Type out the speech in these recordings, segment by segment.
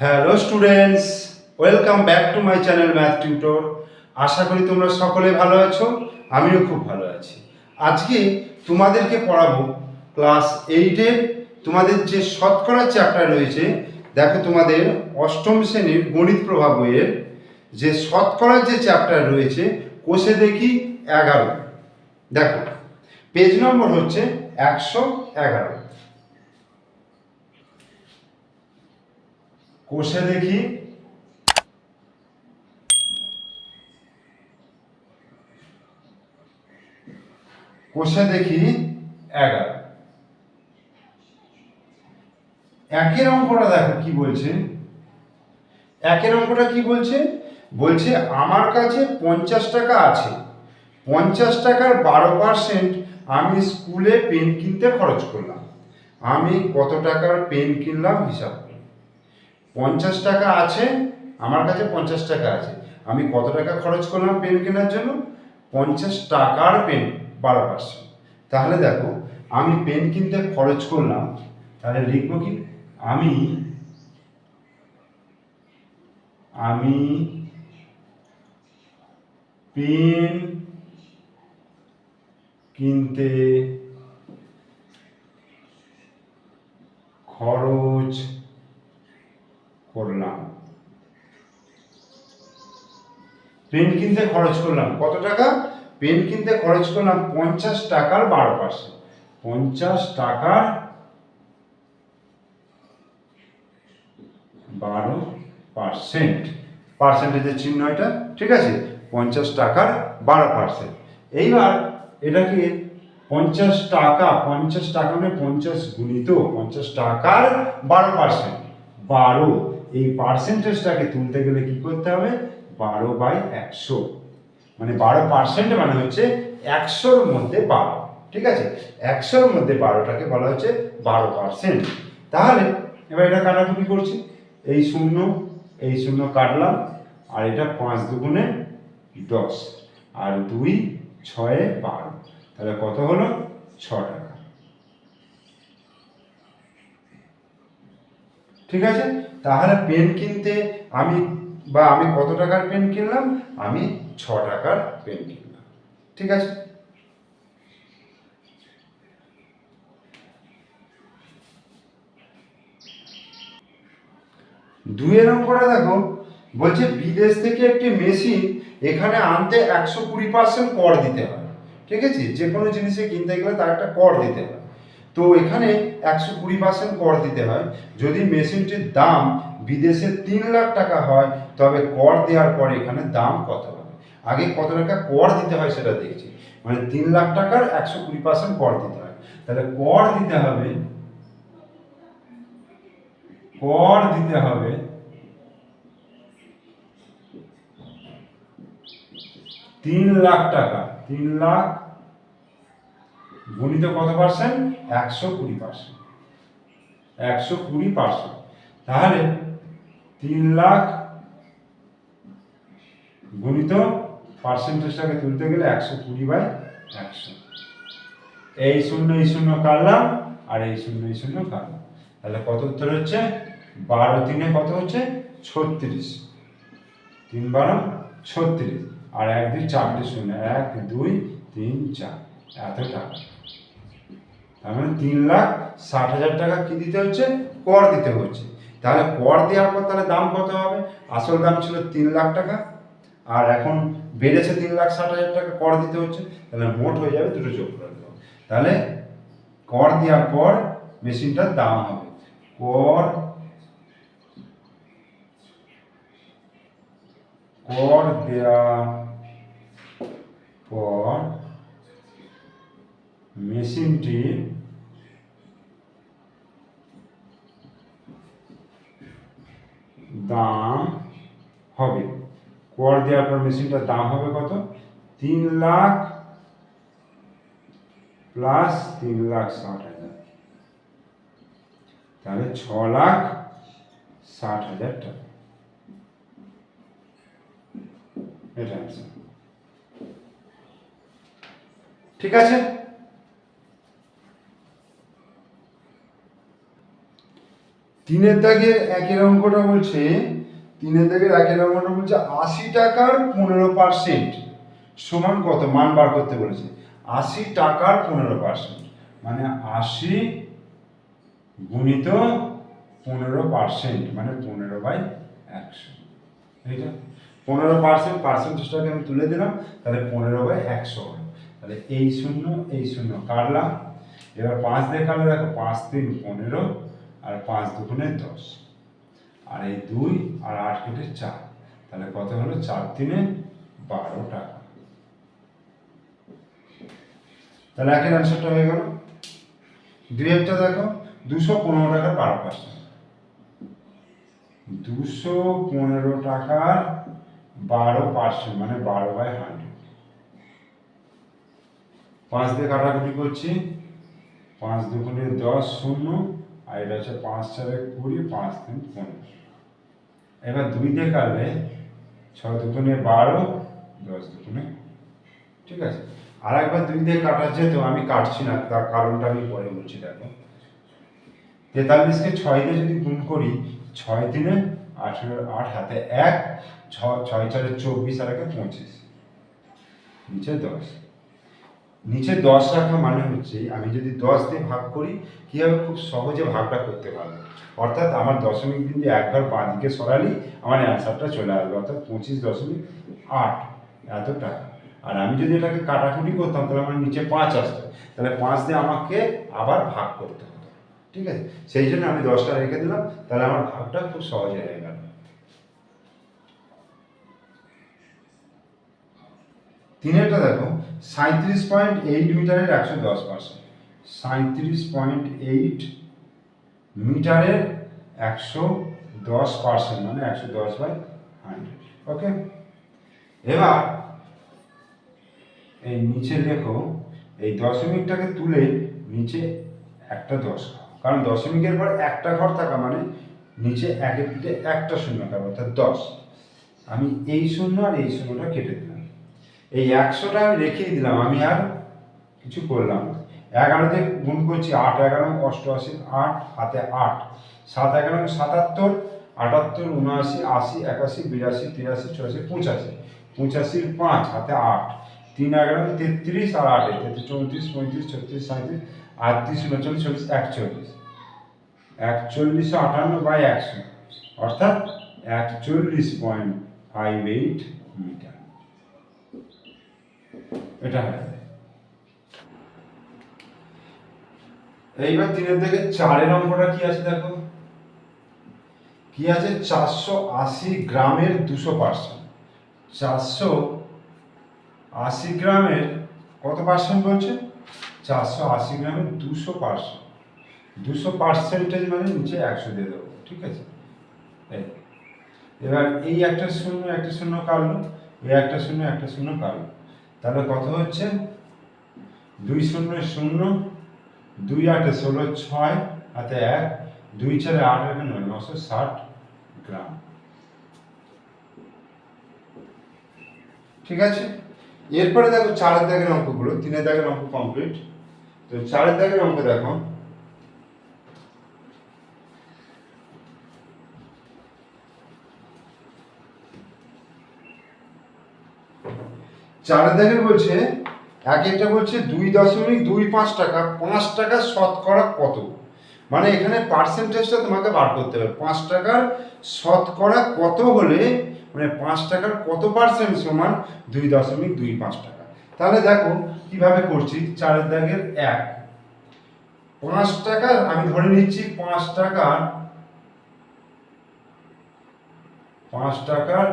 Hello students welcome back to my channel math tutor আশা করি তোমরা সকলে ভালো আছো, আমিও খুব ভালো আছি। আজকে তোমাদেরকে পড়াবো ক্লাস এইটের তোমাদের যে শতকরা চ্যাপ্টার রয়েছে, দেখো তোমাদের অষ্টম শ্রেণির গণিত প্রভাব বইয়ের, যে শতকরা যে চ্যাপ্টার রয়েছে, কোষে দেখি এগারো। দেখো পেজ নম্বর হচ্ছে একশো এগারো। কোষে দেখি। কোষে দেখি এগারো। একের অঙ্কটা দেখো কি বলছে? একের অঙ্কটা কি বলছে? বলছে আমার কাছে পঞ্চাশ টাকা আছে। পঞ্চাশ টাকার বারো পার্সেন্ট আমি স্কুলে পেন কিনতে খরচ করলাম। আমি কত টাকার পেন কিনলাম হিসাব পঞ্চাশ টাকা আছে, আমার কাছে পঞ্চাশ টাকা আছে। আমি কত টাকা খরচ করলাম পেন কেনার জন্য? পঞ্চাশ টাকার পেন বারো পার্সেন্ট তাহলে দেখো, আমি পেন কিনতে খরচ করলাম, তাহলে লিখব কি? আমি আমি পেন কিনতে খরচ করলাম। পেন কিনতে খরচ করলাম, কত টাকা? পেন কিনতে খরচ করলাম পঞ্চাশ টাকার বারো পার্সেন্ট পঞ্চাশ টাকার বারো পার্সেন্ট পার্সেন্টেজের চিহ্ন এটা, ঠিক আছে? পঞ্চাশ টাকার বারো পার্সেন্ট এইবার এটাকে পঞ্চাশ টাকা পঞ্চাশ টাকা মানে পঞ্চাশ গুণিত, পঞ্চাশ টাকার বারো পার্সেন্ট বারো এই পার্সেন্টেজটাকে তুলতে গেলে কি করতে হবে? বারো বাই একশো। মানে বারো পার্সেন্ট মানে হচ্ছে একশোর মধ্যে বারো। ঠিক আছে? একশোর মধ্যে বারোটাকে বলা হচ্ছে বারো পার্সেন্ট তাহলে এবার এটা কাটাকুটি করছি। এই শূন্য এই শূন্য কাটলাম, আর এটা পাঁচ দুগুণে দশ, আর দুই ছয়ে বারো। তাহলে কত হলো? ছ টাকা। ঠিক আছে? তাহলে পেন কিনতে আমি বা আমি কত টাকার পেন কিনলাম? আমি ছ টাকার পেন কিনলাম। ঠিক আছে? দুয়ের অঙ্কটা দেখো, বলছে বিদেশ থেকে একটি মেশিন এখানে আনতে একশো কুড়ি পার্সেন্ট কর দিতে হয়। ঠিক আছে? যে কোনো জিনিসে কিনতে গেলে তার একটা কর দিতে হয়। তো এখানে একশো কুড়ি পার্সেন্ট কর দিতে হয়। যদি মেশিনটির দাম বিদেশে তিন লাখ টাকা হয়, তবে কর দেওয়ার পরে এখানে দাম কত হবে? আগে কত টাকা কর দিতে হয় সেটা দেখছি। মানে তিন লাখ টাকার একশো কুড়ি পার্সেন্ট কর দিতে হয়। তাহলে কর দিতে হবে, কর দিতে হবে তিন লাখ টাকা, তিন লাখ গুণিত কত পার্সেন্ট একশো কুড়ি পার্সেন্ট একশো কুড়ি পার্সেন্ট তাহলে তিন লাখ গুণিত পার্সেন্টেজটাকে তুলতে গেলে একশো কুড়ি বাই একশো। এই শূন্য এই শূন্য কাটলাম, আর এই শূন্য এই শূন্য কাটলাম। তাহলে কত উত্তর হচ্ছে? বারো তিনে কত হচ্ছে? ছত্রিশ। তিন বারো, ছত্রিশ। আর এক দুই চারটে শূন্য। এক, দুই, তিন, চার। এত টাকা। তার মানে তিন লাখ ষাট হাজার টাকা কি দিতে হচ্ছে? কর দিতে হচ্ছে। তাহলে কর দেওয়ার পর তাহলে দাম কত হবে? আসল দাম ছিল তিন লাখ টাকা। আর এখন বেড়েছে তিন লাখ ষাট হাজার টাকা, কর দিতে হচ্ছে। তাহলে মোট হয়ে যাবে দুটো যোগ করে তাহলে কর দেওয়ার পর মেশিনটার দাম হবে। কর কর দেওয়া পর মেশিনটির দাম হবে। কর দেওয়ার পর মেশিনটার দাম হবে কত? তিন লাখ প্লাস তিন লাখ ষাট হাজার। তাহলে ছ লাখ ষাট হাজার টাকা। এটা। ঠিক আছে? তিনের দাগের একের অঙ্কটা বলছে, তিনের দাগের একের অঙ্কটা বলছে, আশি টাকার পনেরো পার্সেন্ট সমান কত? মান বার করতে বলেছে। আশি টাকার পনেরো পার্সেন্ট মানে আশি গুণিত পনেরো পার্সেন্ট মানে পনেরো বাই একশো। এইটা? পনেরো পার্সেন্ট পার্সেন্টেজটাকে আমি তুলে দিলাম, তাহলে পনেরো বাই একশো হলো তাহলে এই শূন্য এই শূন্য কাটলাম। এবার পাঁচ দিয়ে কাটলে দেখো, পাঁচ তিন, পনেরো। আর পাঁচ দুগুণে দশ। আর এই দুই আর আট কেটে চার। তাহলে কত হলো? চার তিনে বারো টাকা। তাহলে একের অ্যান্সারটা হয়ে গেল। দুই একটা দেখো, দুশো পনেরো টাকার বারো পার্সেন্ট দুশো পনেরো টাকার বারো পার্সেন্ট মানে বারো বাই হান্ড্রেড পাঁচ দিয়ে কাটাকুটি করছি। পাঁচ দুগুণে দশ শূন্য আর এটা হচ্ছে পাঁচ চারে কুড়ি, পাঁচ তিন পনেরো এবার দুই দিয়ে কাটলে ছ দুগুণে বারো, দশ দুগুণে ঠিক আছে। আর একবার দুই দিয়ে কাটা যেত, আমি কাটছি না, তার কারণটা আমি পরে বলছি, দেখো। তেতাল্লিশকে ছয় দিয়ে যদি গুণ করি, ছয় দিনে আঠেরো, আট হাতে এক, ছ, ছয় চারে চব্বিশ, আর একে পঁচিশ। নিচে দশ। নিচে দশ রাখা মানে হচ্ছে আমি যদি দশ দিয়ে ভাগ করি কীভাবে খুব সহজে ভাগটা করতে পারব। অর্থাৎ আমার দশমিক দিন দিয়ে একবার বাঁ দিকে সরালি আমার অ্যান্সারটা চলে আসবে। অর্থাৎ পঁচিশ দশমিক আট এত টাকা। আর আমি যদি এটাকে কাটাকুটি করতাম, তাহলে আমার নিচে পাঁচ আসতো। তাহলে পাঁচ দিয়ে আমাকে আবার ভাগ করতে হতো ঠিক আছে? সেই জন্য আমি দশটা রেখে দিলাম। তাহলে আমার ভাগটা খুব সহজে হয়ে গেল। তিনেরটা দেখো সাঁত্রিশ পয়েন্ট এইট মিটারের একশো দশ পার্সেন্ট সাঁত্রিশ পয়েন্ট এইট মিটারের একশো দশ পার্সেন্ট মানে একশো দশ বাই হান্ড্রেড ওকে এবার, এই নিচে লেখো এই দশমিকটাকে তুলে নিচে একটা দশ কারণ দশমিকের পর একটা ঘর থাকা মানে নিচে একের পিঠে একটা শূন্য খাব অর্থাৎ দশ। আমি এই শূন্য আর এই শূন্যটা কেটে দিলাম। এই একশোটা আমি রেখেই দিলাম, আমি আর কিছু করলাম এগারোতে গুণ করছি আট, এগারো অষ্টআশি, আট হাতে আট। সাত, এগারো সাতাত্তর, আটাত্তর উনআশি, আশি, একাশি, বিরাশি, তিরাশি, চুরাশি, পঁচাশি। পঁচাশির পাঁচ হাতে আট। তিন, এগারো, তেত্রিশ আর আটে, তেত্রিশ, চৌত্রিশ, পঁয়ত্রিশ, ছত্রিশ সাঁত্রিশ আটত্রিশ, উনচল্লিশ চল্লিশ একচল্লিশ। একচল্লিশ, আটান্ন বাই একশো। অর্থাৎ একচল্লিশ পয়েন্ট ফাইভ এইট এটা। এইবার তিনের থেকে চারের অঙ্কটা কি আছে দেখো? কি আছে? চারশো আশি গ্রামের দুশো পার্সেন্ট। চারশো আশি গ্রামের কত পার্সেন্ট বলছে? চারশো আশি গ্রামের দুশো পার্সেন্ট। দুশো পার্সেন্টেজ মানে নিচে একশো দিয়ে দেবো, ঠিক আছে? এবার এই একটা শূন্য একটা শূন্য কাটলো, এই একটা শূন্য একটা শূন্য কাটলো। তাহলে কত হচ্ছে? দুই শূন্য শূন্য, দুই আটে ষোলো ছয়, হাতে এক, দুই চারে আট একে নয় নশো ষাট গ্রাম। ঠিক আছে? এরপরে দেখো চারের দাগের অঙ্কগুলো, তিনের দাগের অঙ্ক কমপ্লিট তো চারের দাগের অঙ্ক দেখো। চারের দাগের বলছে, এক একটা বলছে দুই দশমিক দুই পাঁচ টাকা পাঁচ টাকা শতকরা কত? মানে এখানে পার্সেন্টেজটা তোমাকে বার করতে হবে। পাঁচ টাকার শতকরা কত হলে মানে পাঁচ টাকার কত পার্সেন্ট সমান দুই দশমিক দুই পাঁচ টাকা? তাহলে দেখো কীভাবে করছি চারের দাগের এক। পাঁচ টাকার আমি ধরে নিচ্ছি পাঁচ টাকার পাঁচ টাকার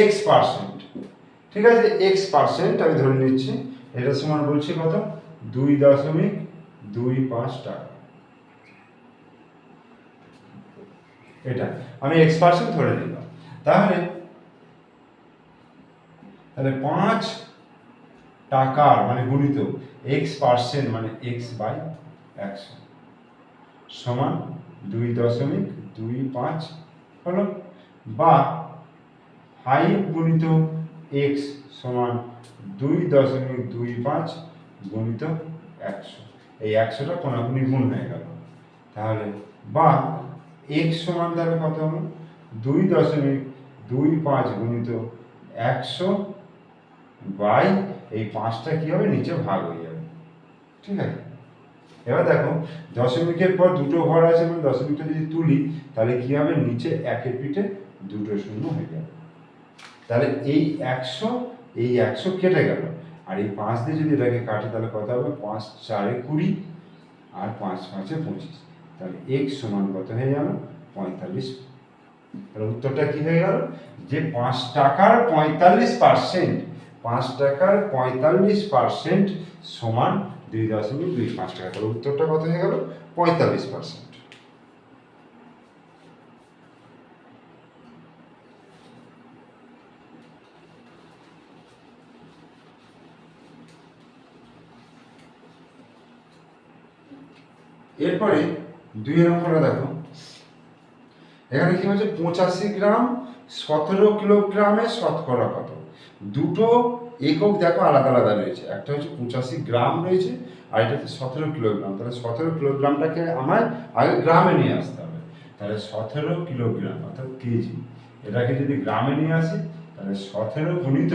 এক্স পার্সেন্ট ঠিক আছে এক্স পার্সেন্ট আমি ধরে নিচ্ছি। এটা সমান বলছি কত? দুই দশমিক দুই পাঁচ টাকা। এটা, আমি এক্স পার্সেন্ট ধরে নিলাম। তাহলে তাহলে পাঁচ টাকার মানে গুণিত এক্স পার্সেন্ট মানে এক্স বাই একশো। সমান দুই দশমিক দুই পাঁচ হলো বা ফাইভ গুণিত এক্স সমান দুই দশমিক দুই পাঁচ গুণিত একশো। এই একশোটা কোনাকুনি গুণ হয়ে গেল। তাহলে বা এক্স সমান তাহলে কত হলো? দুই দশমিক দুই পাঁচ গুণিত একশো বাই এই পাঁচটা কী হবে? নিচে ভাগ হয়ে যাবে। ঠিক আছে? এবার দেখো, দশমিকের পর দুটো ঘর আছে মানে দশমিকটা যদি তুলি, তাহলে কী হবে? নিচে একের পিঠে দুটো শূন্য হয়ে যাবে। তাহলে এই একশো এই একশো কেটে গেল। আর এই পাঁচ দিয়ে যদি এটাকে কাটে, তাহলে কত হবে? পাঁচ চারে কুড়ি আর পাঁচ পাঁচে পঁচিশ। তাহলে এক সমান কত হয়ে গেল? পঁয়তাল্লিশ। তাহলে উত্তরটা কি হয়ে গেল? যে পাঁচ টাকার পঁয়তাল্লিশ পার্সেন্ট, পাঁচ টাকার পঁয়তাল্লিশ পার্সেন্ট সমান দুই দশমিক দুই পাঁচ টাকা। তাহলে উত্তরটা কত হয়ে গেল? পঁয়তাল্লিশ পার্সেন্ট। এরপরে দুই নম্বরটা দেখো। এখানে কি হচ্ছে পঁচাশি গ্রাম, সতেরো কিলোগ্রামের শতকরা কত? দুটো একক দেখো আলাদা আলাদা রয়েছে। একটা হচ্ছে পঁচাশি গ্রাম রয়েছে, আর এটা হচ্ছে সতেরো কিলোগ্রাম। তাহলে সতেরো কিলোগ্রামটাকে আমায় আগে গ্রামে নিয়ে আসতে হবে। তাহলে সতেরো কিলোগ্রাম, অর্থাৎ কেজি। এটাকে যদি গ্রামে নিয়ে আসি, তাহলে সতেরো গুণিত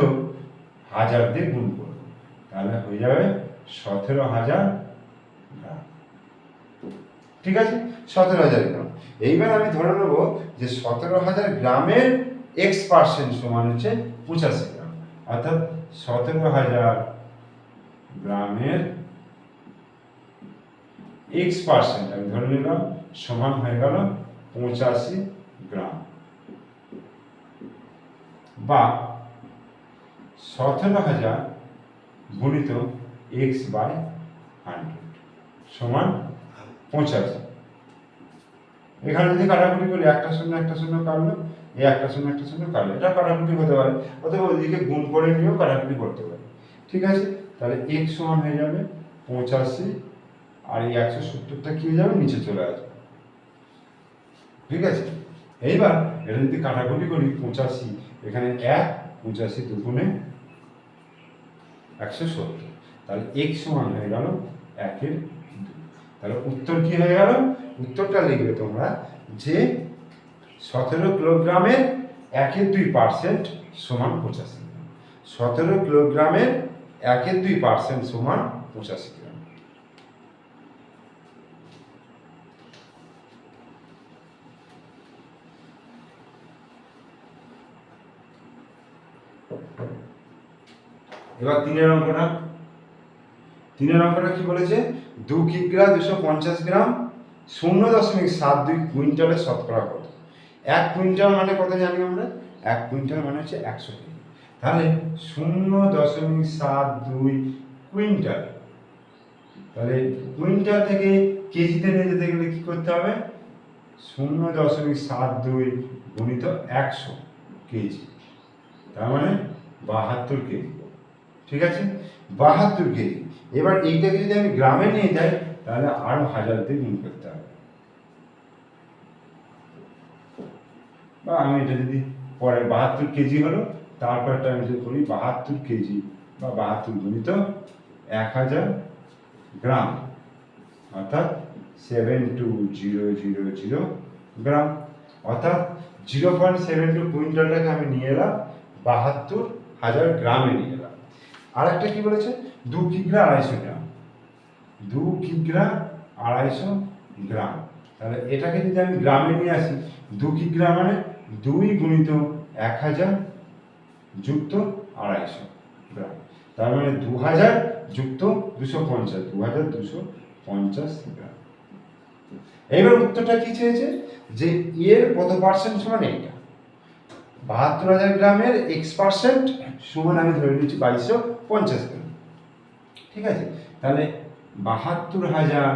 হাজার দিয়ে গুণ করব। তাহলে হয়ে যাবে সতেরো হাজার গ্রাম। ঠিক আছে? সতেরো হাজার গ্রাম। এইবার আমি ধরে নেব যে সতেরো হাজার গ্রামের এক্স পার্সেন্ট সমান হচ্ছে পঁচাশি গ্রাম। অর্থাৎ সতেরো হাজার গ্রামের এক্স পার্সেন্ট আমি ধরে নিলাম, সমান হয়ে গেল পঁচাশি গ্রাম। বা সতেরো হাজার গুণিত এক্স বাই হান্ড্রেড সমান পঁচাশি এখানে যদি কাটাকুটি করি, একটা শূন্য একটা শূন্য কাটলো, এই একটা শূন্য একটা শূন্য কাটলো। এটা কাটাকুটি হতে পারে, অথবা ওইদিকে গুণ করে নিয়েও কাটাকুটি করতে পারে। ঠিক আছে? তাহলে এক সমান হয়ে যাবে পঁচাশি, আর এই একশো সত্তরটা কি হয়ে যাবে? নিচে চলে আসবে। ঠিক আছে? এইবার এটা যদি কাটাকুটি করি, পঁচাশি, এখানে এক, পঁচাশি দুগুণে একশো সত্তর। তাহলে এক সমান হয়ে গেল একের তাহলে উত্তর কি হয়ে গেল? উত্তরটা লিখবে তোমরা যে সতেরো কিলোগ্রামের একের দুই পার্সেন্ট সমান পঁচাশি সতেরো কিলোগ্রামের একের দুই পার্সেন্ট সমান পঁচাশি গ্রাম। এবার তিনের অঙ্কটা তিনের অঙ্কটা কি বলেছে? দু কিগ্রা দুশো পঞ্চাশ গ্রাম। শূন্য দশমিক সাত দুই কুইন্টালের শতকরা কত? এক কুইন্টাল মানে কত জানি আমরা? এক কুইন্টাল মানে হচ্ছে একশো কেজি। তাহলে শূন্য দশমিক সাত দুই কুইন্টাল। তাহলে কুইন্টাল থেকে কেজিতে নিয়ে যেতে গেলে কি করতে হবে? শূন্য দশমিক সাত দুই গুণিত একশো কেজি। তার মানে বাহাত্তর কেজি। ঠিক আছে? বাহাত্তর কেজি। এবার এইটাকে যদি আমি গ্রামে নিয়ে যাই, তাহলে আরও হাজার গুণ করতে হবে। বা আমি এটা যদি পরে বাহাত্তর কেজি হলো তারপরটা আমি যদি করি বাহাত্তর কেজি বা বাহাত্তর গুণিত এক হাজার গ্রাম, অর্থাৎ seven two zero zero zero gram. অর্থাৎ জিরো পয়েন্ট সেভেন টু কুইন্টালটাকে আমি নিয়ে এলাম বাহাত্তর হাজার গ্রামে নিয়ে এলাম। আর একটা কি বলেছে? দু কিগ্রা আড়াইশো গ্রাম। দু কিগ্রা আড়াইশো গ্রাম। তাহলে এটাকে যদি আমি গ্রামে নিয়ে আসি, দু কিগ্রা মানে দুই গুণিত এক হাজার যুক্ত আড়াইশো গ্রাম। তার মানে দু হাজার যুক্ত দুশো পঞ্চাশ, দু হাজার দুশো পঞ্চাশ গ্রাম। এইবার উত্তরটা কি চেয়েছে? যে এর কত পার্সেন্ট সমান এইটা? বাহাত্তর হাজার গ্রামের এক্স পার্সেন্ট সমান আমি ধরে নিচ্ছি বাইশশো পঞ্চাশ ঠিক আছে? তাহলে বাহাত্তর হাজার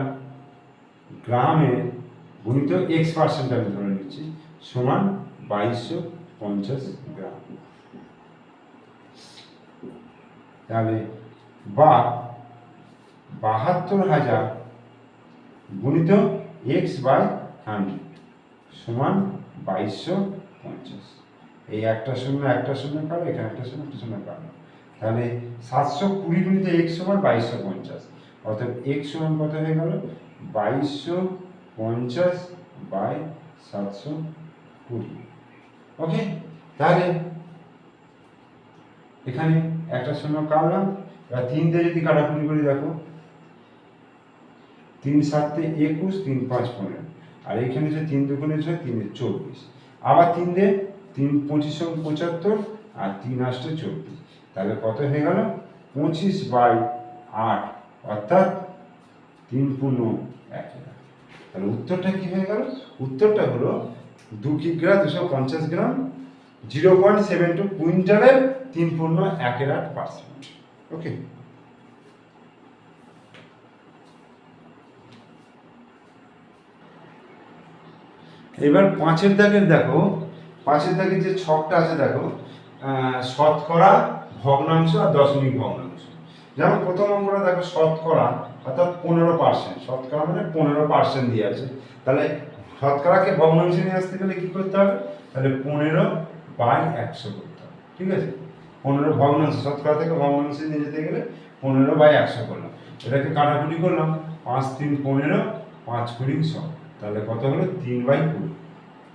গ্রামের গুণিত এক্স পার্সেন্ট আমি ধরে নিচ্ছি, সমান বাইশশো পঞ্চাশ গ্রাম। তাহলে বা বাহাত্তর হাজার গুণিত এক্স বাই হান্ড্রেড সমান বাইশশো পঞ্চাশ। এই একটা শূন্য একটা শূন্য কারও, এখানে একটা শূন্য একটা শূন্য কারও। তাহলে সাতশো কুড়ি গুণিত এক্স সমান বাইশশো পঞ্চাশ। অর্থাৎ এক্স সমান কত হয়ে গেল? বাইশশো পঞ্চাশ বাই সাতশো কুড়ি। ওকে? তাহলে এখানে একটা শূন্য কাটলাম। এবার তিন দিয়ে যদি কাটাকুটি করে দেখো। তিন সাতে একুশ, তিন পাঁচ পনেরো। আর এখানে যে তিন দুগুণে ছয়, তিনে চব্বিশ। আবার তিন দিয়ে তিন পঁচিশ পঁচাত্তর আর তিন আষ্টে চব্বিশ। তাহলে কত হয়ে গেল? পঁচিশ বাই আট, অর্থাৎ তিন পূর্ণ এক হাজার তাহলে উত্তরটা কি হয়ে গেল? উত্তরটা হলো দু কিগ্রা দুশো পঞ্চাশ gram, zero point seven two কুইন্টালের তিন পূর্ণ একের আট পার্সেন্ট। ওকে? এবার পাঁচের দাগের দেখো, পাঁচের দাগের যে ছকটা আছে দেখো শতকরা ভগ্নাংশ আর দশমিক ভগ্নাংশ। যেমন প্রথম অঙ্কটা দেখো শতকরা, অর্থাৎ পনেরো পার্সেন্ট শতকরা মানে পনেরো পার্সেন্ট দিয়ে আছে। তাহলে শতকরাকে ভগ্নাংশে নিয়ে আসতে গেলে কী করতে হবে? তাহলে পনেরো বাই একশো করতে হবে। ঠিক আছে? পনেরো ভগ্নাংশ, শতকরা থেকে ভগ্নাংশে নিয়ে যেতে গেলে পনেরো বাই একশো করলাম। এটাকে কাটাকুটি করলাম। পাঁচ তিন পনেরো, পাঁচ কুড়ি শো তাহলে কত হলো? তিন বাই কুড়ি।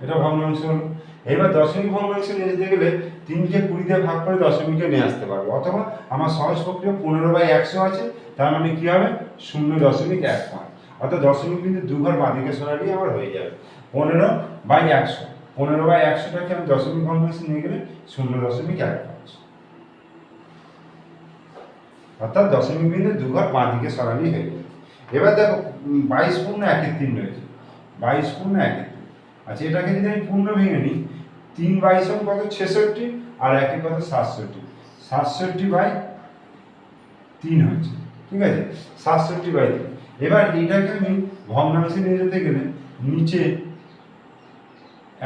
এটা ভগ্নাংশ হলো। এবার দশমিক ভগ্নাংশ নিয়ে যেতে গেলে তিনকে কুড়ি দিয়ে ভাগ করে দশমিকে নিয়ে আসতে পারব। অথবা আমার সহজ প্রক্রিয়া পনেরো বাই একশো আছে, তার মানে কী হবে? শূন্য দশমিক এক পাঁচ অর্থাৎ দশমিক কিন্তু দুঘর বাদিকে সরালেই আমার হয়ে যাবে। পনেরো বাই একশো। পনেরো বাই একশোটাকে আমি দশমিক ভগ্নাংশে নিয়ে গেলে শূন্য দশমিক এক পাঁচ অর্থাৎ দশমিক বিন্দু দুঘর বাঁ দিকে সরালেই হয়ে যাবে। এবার দেখো বাইশ পূর্ণ একের তিন রয়েছে। বাইশ পূর্ণ একের তিন। আচ্ছা এটাকে যদি আমি পূর্ণ ভেঙে নিই তিন বাইশ হল কত? ছেষট্টি, আর একে কত? সাতষট্টি। সাতষট্টি বাই তিন হচ্ছে ঠিক আছে? সাতষট্টি বাই তিন। এবার এইটাকে আমি ভগ্নাংশে নিয়ে যেতে গেলে নিচে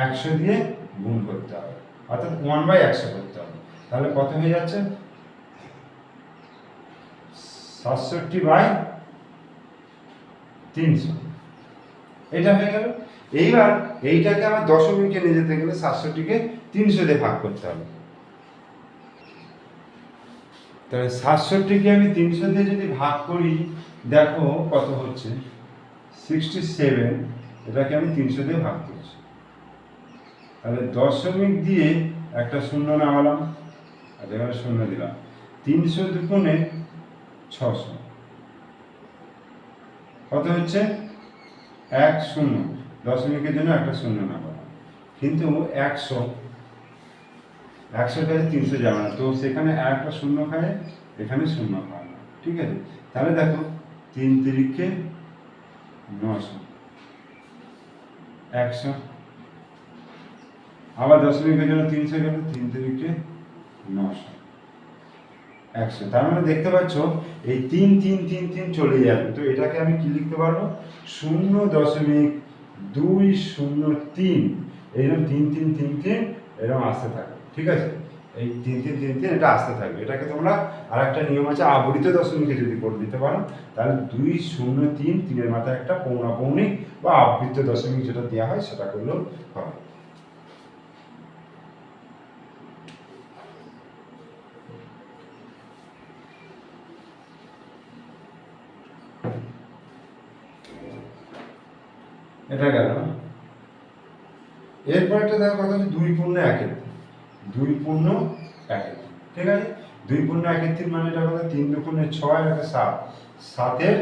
একশো দিয়ে গুণ করতে হবে। অর্থাৎ ওয়ান বাই একশো করতে হবে। তাহলে কত হয়ে যাচ্ছে? সাতষট্টি বাই তিনশো। এটা হয়ে গেল। এইবার এইটাকে আমার দশমিকে নিয়ে যেতে গেলে সাতষট্টিকে তিনশো দিয়ে ভাগ করতে হবে। তাহলে সাতষট্টিকে আমি তিনশো দিয়ে যদি ভাগ করি, দেখো কত হচ্ছে? সিক্সটি সেভেন এটাকে আমি তিনশো দিয়ে ভাগ করছি। তাহলে দশমিক দিয়ে একটা শূন্য নামালাম, আর এখানে শূন্য দিলাম। তিনশো দুগুণে ছশো। কত হচ্ছে? এক শূন্য। দশমিকের জন্য একটা শূন্য নামালাম কিন্তু একশো একশো কাছে তিনশো যাবে না। তো সেখানে একটা শূন্য খায়, এখানে শূন্য খায় না। ঠিক আছে? তাহলে দেখো, তিন তিরিখে নশো একশো। আবার দশমিকের জন্য তিনশো গেল, তিন তিরিখে নশো একশো। তার মানে দেখতে পাচ্ছ, এই তিন তিন তিন তিন চলে যাবে। তো এটাকে আমি কি লিখতে পারব? শূন্য দশমিক দুই শূন্য তিন। এইরকম তিন তিন তিন তিন এরকম আসতে থাকবে, ঠিক আছে? এই তিন তিন তিন তিন এটা আসতে থাকবে। এটাকে তোমরা আর একটা নিয়ম আছে, আবৃত দশমিকে যদি করে দিতে পারো, তাহলে দুই শূন্য তিন তিনের মাথায় একটা পৌনাপৌনিক বা আবৃত দশমিক যেটা দেওয়া হয়, সেটা করলেও হবে এটা গেল এরপর একটা দেখো কথা হচ্ছে দুই পূর্ণ একের দুই পূর্ণ একের। ঠিক আছে? দুই পূর্ণ একের তিন মানে এটা কথা, তিন দুগুণে ছয় একটা সাত। সাতের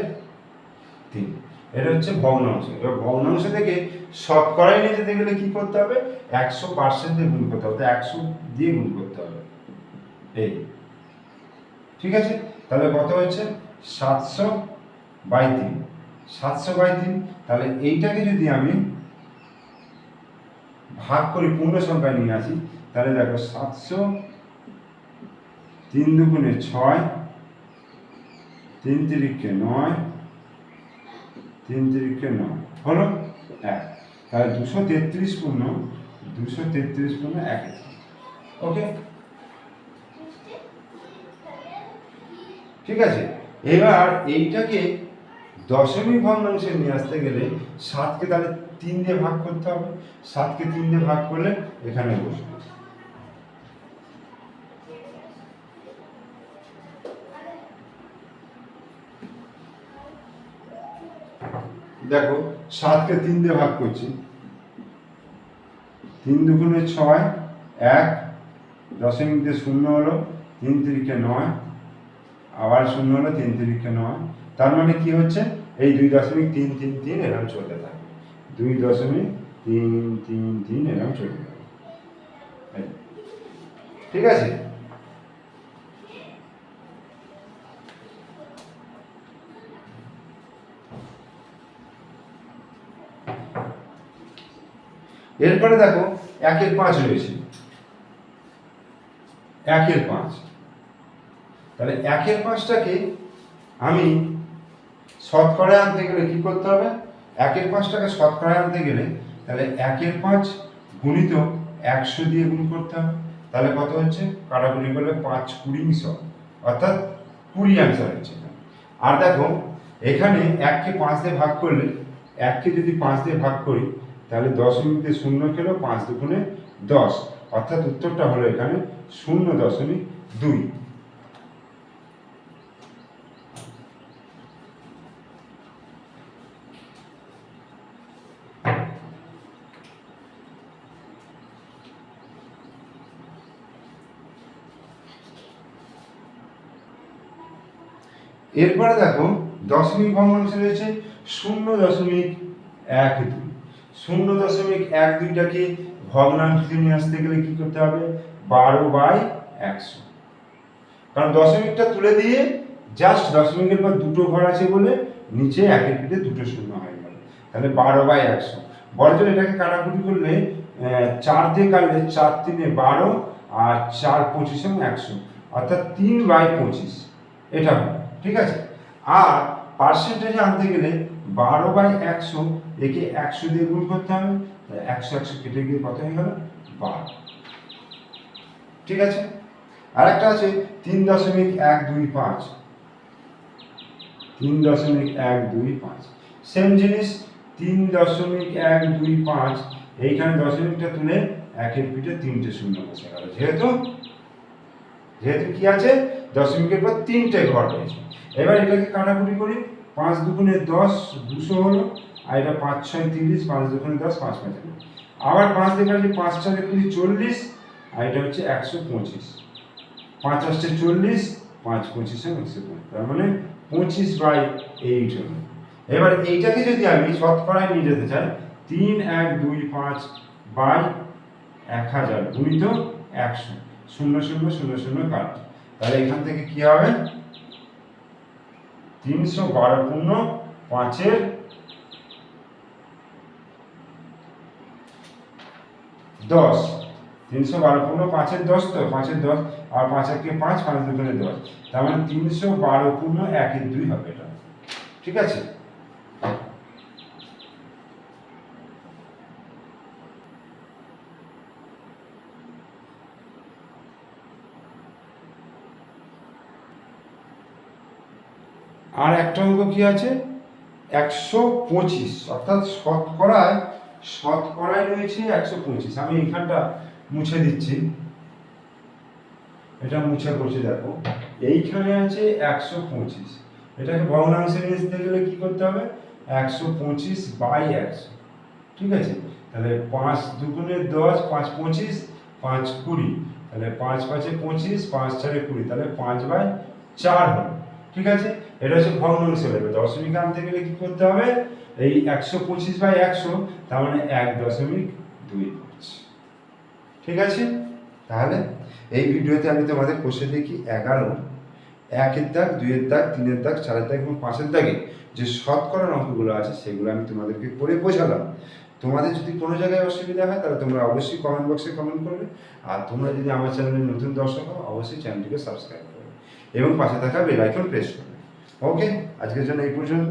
তিন। এটা হচ্ছে ভগ্নাংশ। এবার ভগ্নাংশ থেকে শতকরাই নিয়ে যেতে গেলে কি করতে হবে? একশো পার্সেন্ট দিয়ে গুণ করতে হবে। একশো দিয়ে গুণ করতে হবে। এই। ঠিক আছে? তাহলে কত হচ্ছে সাতশো বাই তিন। সাতশো বাই তিন। তাহলে এইটাকে যদি আমি ভাগ করি পূর্ণ সংখ্যায় নিয়ে আসি, তাহলে দেখো সাতশো তিন দুগুণে ছয়, তিন তিরিখে নয়, তিন তিরিখে নয়, হলো এক। তাহলে দুশো তেত্রিশ পূর্ণ, দুশো তেত্রিশ পূর্ণ এক। ওকে? ঠিক আছে? এবার এইটাকে দশমিক ভগ্নাংশে নিয়ে আসতে গেলে সাতকে তাহলে তিন দিয়ে ভাগ করতে হবে। সাতকে তিন দিয়ে ভাগ করলে এখানে বসবে। দেখো, সাতকে তিন দিয়ে ভাগ করছি। তিন দুগুণে ছয়, এক। দশমিক দিয়ে শূন্য হলো, তিন তিরিকে নয়। আবার শূন্য হলো, তিন তিরিকে নয়। তার মানে কি হচ্ছে? এই দুই দশমিক তিন তিন তিন এরকম চলতে থাকে। দুই দশমিক তিন তিন তিন এরকম চলতে থাকে। ঠিক আছে? এরপরে দেখো, একের পাঁচ রয়েছে। একের পাঁচ। তাহলে একের পাঁচটাকে আমি শতকরায় আনতে গেলে কি করতে হবে? একের পাঁচটাকে শতকরায় আনতে গেলে তাহলে একের পাঁচ গুণিত একশো দিয়ে গুণ করতে হবে। তাহলে কত হচ্ছে? কাটাকুটি করলে পাঁচ কুড়ি শত অর্থাৎ কুড়ি অ্যান্সার হচ্ছে আর দেখো, এখানে এককে পাঁচ দিয়ে ভাগ করলে, এককে যদি পাঁচ দিয়ে ভাগ করি, তাহলে দশমিক দিয়ে শূন্য খেলো পাঁচ দুগুণে দশ। অর্থাৎ উত্তরটা হলো এখানে শূন্য দশমিক দুই। এরপরে দেখো দশমিক ভগ্নাংশ রয়েছে শূন্য দশমিক এক দুই। শূন্য দশমিক এক দুইটাকে ভগ্নাংশে নিয়ে আসতে গেলে কি করতে হবে? বারো বাই একশো। কারণ দশমিকটা তুলে দিয়ে জাস্ট দশমিকের পর দুটো ঘর আছে বলে নিচে একের পিঠে দুটো শূন্য হয়ে গেল। তাহলে বারো বাই একশো। বড়জন এটাকে কাটাকুটি করলে চার দিয়ে কাটলে চার তিনে বারো আর চার পঁচিশ এবং একশো। অর্থাৎ তিন বাই পঁচিশ। এটা হবে। ঠিক আছে? আর পার্সেন্টেজ আনতে গেলে বারো বাই একশো, একে একশো দিয়ে গুণ করতে হবে একশো একশো কেটে গিয়ে কত হয়ে গেল? বারো। ঠিক আছে? আরেকটা আছে, তিন দশমিক এক দুই পাঁচ। তিন দশমিক এক দুই পাঁচ। সেম জিনিস, তিন দশমিক এক দুই পাঁচ, এইখানে দশমিকটা তুলে একের পিঠে তিনটে শূন্য বসে গেল। যেহেতু যেহেতু কি আছে? দশমিকের পর তিনটে ঘর রয়েছে। এবার এটাকে কাটাকুটি করি। পাঁচ দুগুণে দশ, দুশো হলো। আর এটা পাঁচ, ছয়, তিরিশ, পাঁচ দুগুণে দশ, পাঁচ পাঁচ আবার পাঁচ যাচ্ছে পাঁচ, ছয় কুড়ি, চল্লিশ। আর এটা হচ্ছে একশো পঁচিশ। পাঁচ আসছে চল্লিশ, পাঁচ পঁচিশে একশো পঁচিশ। তার মানে পঁচিশ বাই এইট হলো। এবার এইটাকে যদি আমি শতকরায় নিয়ে যেতে চাই, তিন, এক, দুই, পাঁচ বাই এক হাজার গুণিত একশো। শূন্য শূন্য শূন্য শূন্য কাট তাহলে এখান থেকে কি হবে? তিনশো বারো পূর্ণ পাঁচের দশ। তিনশো বারো পূর্ণ পাঁচের দশ তো? পাঁচের দশ আর পাঁচ একে পাঁচ পাঁচ দুগুণে দশ। তার মানে তিনশো বারো পূর্ণ একের দুই হবে এটা। ঠিক আছে? আর একটা অঙ্ক কি আছে? একশো পঁচিশ, অর্থাৎ শতকরায় শতকরায় রয়েছে একশো পঁচিশ। আমি এইখানটা মুছে দিচ্ছি। এটা মুছে করছি দেখো। এইখানে আছে একশো পঁচিশ। এটাকে ভগ্নাংশে নিয়ে গেলে কি করতে হবে? একশো পঁচিশ বাই একশো। ঠিক আছে? তাহলে পাঁচ দুগুণে দশ, পাঁচ পঁচিশ, পাঁচ কুড়ি। তাহলে পাঁচ পাঁচে পঁচিশ, পাঁচ চারে কুড়ি। তাহলে পাঁচ বাই চার হলো। ঠিক আছে? এটা হচ্ছে ভগ্নাংশ নেবে দশমিক আনতে গেলে কি করতে হবে? এই একশো পঁচিশ বাই একশো, তার মানে এক দশমিক দুই পাঁচ। ঠিক আছে? তাহলে এই ভিডিওতে আমি তোমাদের কষে দেখি এগারো, একের দাগ, দুইয়ের দাগ, তিনের দাগ, চারের দাগ এবং পাঁচের দাগে যে শতকরার অঙ্কগুলো আছে, সেগুলো আমি তোমাদেরকে করে বোঝালাম। তোমাদের যদি কোনো জায়গায় অসুবিধা হয়, তাহলে তোমরা অবশ্যই কমেন্ট বক্সে কমেন্ট করবে। আর তোমরা যদি আমার চ্যানেলে নতুন দর্শক হও, অবশ্যই চ্যানেলটিকে সাবস্ক্রাইব করবে। এবং পাশে থাকা বেল আইকন প্রেস করবে। ওকে আজকের জন্য এই পর্যন্ত